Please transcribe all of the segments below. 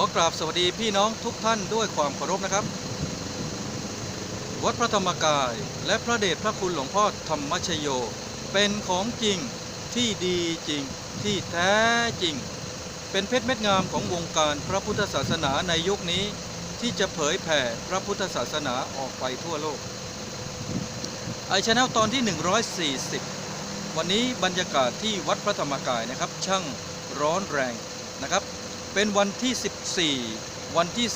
อกราบสวัสดีพี่น้องทุกท่านด้วยความเคารพนะครับ วัดพระธรรมกายและพระเดชพระคุณหลวงพ่อธรรมชโย เป็นของจริงที่ดีจริงที่แท้จริง เป็นเพชรเม็ดงามของวงการพระพุทธศาสนาในยุคนี้ ที่จะเผยแผ่พระพุทธศาสนาออกไปทั่วโลกไอชาแนลตอนที่ 140 วันนี้บรรยากาศที่วัดพระธรรมกายนะครับ ช่างร้อนแรงนะครับ เป็นวันที่ 14 วันที่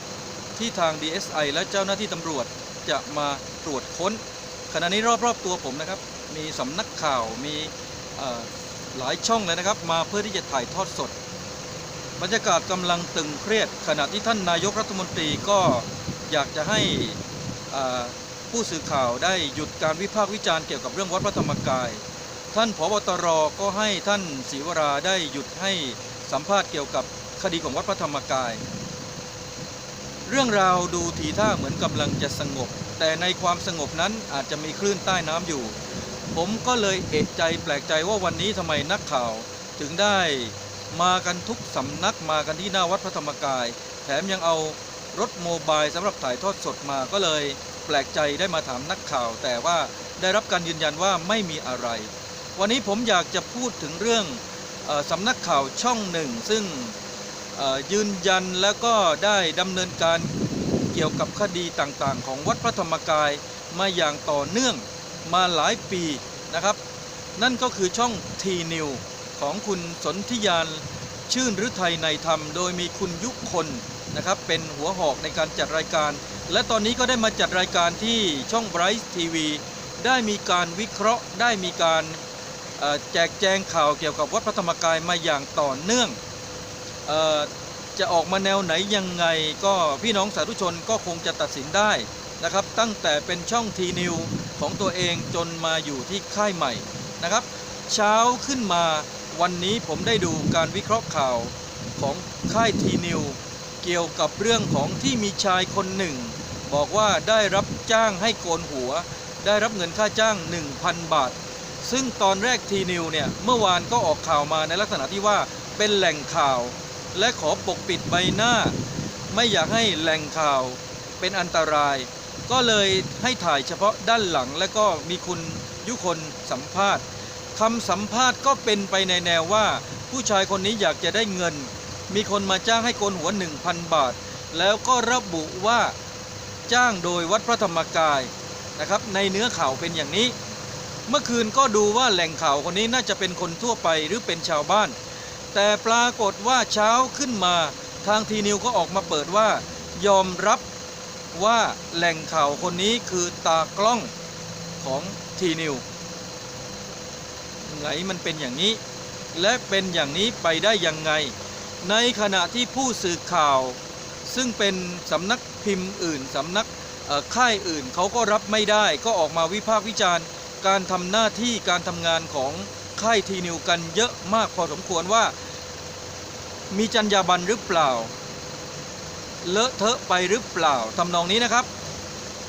2 ที่ทาง DSI และเจ้าหน้าที่ตำรวจจะมาตรวจค้น ขณะนี้รอบๆตัวผมนะครับ มีสำนักข่าวมีหลายช่องเลยนะครับ มาเพื่อที่จะถ่ายทอดสด บรรยากาศกำลังตึงเครียด ขณะที่ท่านนายกรัฐมนตรีก็อยากจะให้ผู้สื่อข่าวได้หยุดการวิพากษ์วิจารณ์เกี่ยวกับเรื่องวัดพระธรรมกาย ท่านผบตรก็ให้ท่านศรีวราได้หยุดให้ สัมภาษณ์เกี่ยวกับคดีของวัดพระธรรมกาย เรื่องราวดูทีท่าเหมือนกำลังจะสงบ แต่ในความสงบนั้นอาจจะมีคลื่นใต้น้ำอยู่ ผมก็เลยเอะใจแปลกใจว่าวันนี้ทำไมนักข่าว ถึงได้มากันทุกสำนักมากันที่หน้าวัดพระธรรมกาย แถมยังเอารถโมบายสำหรับถ่ายทอดสดมาก็เลยแปลกใจได้มาถามนักข่าว แต่ว่าได้รับการยืนยันว่าไม่มีอะไร วันนี้ผมอยากจะพูดถึงเรื่อง สำนักข่าวช่องหนึ่ง ซึ่งยืนยันแล้วก็ได้ดำเนินการเกี่ยวกับคดีต่างๆ ของวัดพระธรรมกายมาอย่างต่อเนื่องมาหลายปีนะครับ นั่นก็คือช่องทีนิวของคุณสนธิยานชื่นฤทัยในธรรม โดยมีคุณยุคนนะครับเป็นหัวหอกในการจัดรายการ และตอนนี้ก็ได้มาจัดรายการที่ช่องไบรท์ทีวีได้มีการวิเคราะห์ได้มีการ แจกแจงข่าวเกี่ยวกับวัดพระธรรมกายมาอย่างต่อเนื่องออจะออกมาแนวไหนยังไงก็พี่น้องสาธุชนก็คงจะตัดสินได้นะครับ ตั้งแต่เป็นช่องทีนิวของตัวเองจนมาอยู่ที่ค่ายใหม่นะครับ เช้าขึ้นมาวันนี้ผมได้ดูการวิเคราะห์ข่าวของค่ายทีนิวเกี่ยวกับเรื่องของที่มีชายคนหนึ่ง บอกว่าได้รับจ้างให้โกนหัว ได้รับเงินค่าจ้าง 1,000 บาท ซึ่งตอนแรกทีนิวเนี่ยเมื่อวานก็ออกข่าวมาในลักษณะที่ว่าเป็นแหล่งข่าว และขอปกปิดใบหน้า ไม่อยากให้แหล่งข่าวเป็นอันตราย ก็เลยให้ถ่ายเฉพาะด้านหลัง และก็มีคุณยุคนสัมภาษณ์คำสัมภาษณ์ก็เป็นไปในแนวว่า ผู้ชายคนนี้อยากจะได้เงิน มีคนมาจ้างให้โกนหัว 1,000 บาท แล้วก็ระบุว่าจ้างโดยวัดพระธรรมกายนะครับในเนื้อข่าวเป็นอย่างนี้ เมื่อคืนก็ดูว่าแหล่งข่าวคนนี้น่าจะเป็นคนทั่วไปหรือเป็นชาวบ้าน แต่ปรากฏว่าเช้าขึ้นมาทางทีนิวก็ออกมาเปิดว่า ยอมรับว่าแหล่งข่าวคนนี้คือตากล้องของทีนิวไงมันเป็นอย่างนี้ และเป็นอย่างนี้ไปได้ยังไง ในขณะที่ผู้สื่อข่าว ซึ่งเป็นสำนักพิมพ์อื่นสำนักเอ่อค่ายอื่นเขาก็รับไม่ได้ก็ออกมาวิพากษ์วิจารณ์ การทำหน้าที่การทำงานของค่ายทีนิวกันเยอะมากพอสมควรว่า มีจรรยาบรรณหรือเปล่า เลอะเทอะไปหรือเปล่าทำนองนี้นะครับ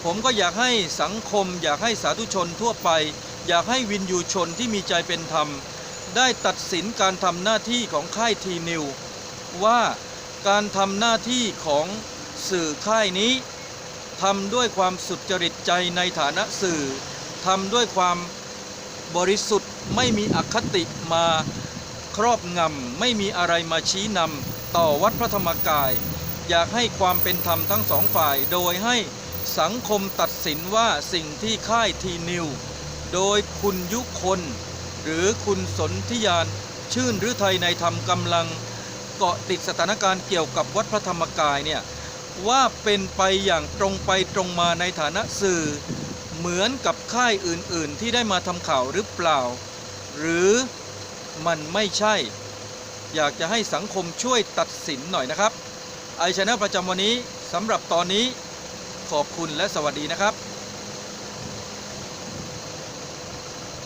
ผมก็อยากให้สังคม อยากให้สาธุชนทั่วไป อยากให้วินยูชนที่มีใจเป็นธรรม ได้ตัดสินการทำหน้าที่ของค่ายทีนิวว่าการทำหน้าที่ของสื่อค่ายนี้ทำด้วยความสุจริตใจในฐานะสื่อ ทำด้วยความบริสุทธิ์ไม่มีอคติมาครอบงำไม่มีอะไรมาชี้นำต่อวัดพระธรรมกาย อยากให้ความเป็นธรรมทั้งสองฝ่าย โดยให้สังคมตัดสินว่าสิ่งที่ค่ายทีนิว โดยคุณยุคน หรือคุณสนธิยานชื่นหรือไทยในธรรมกำลังเกาะติดสถานการณ์เกี่ยวกับวัดพระธรรมกายเนี่ยว่าเป็นไปอย่างตรงไปตรงมาในฐานะสื่อ เหมือนกับค่ายอื่นๆที่ได้มาทำข่าวหรือเปล่า หรือมันไม่ใช่ อยากจะให้สังคมช่วยตัดสินหน่อยนะครับไอชนลประจำวันนี้สำหรับตอนนี้ขอบคุณและสวัสดีนะครับ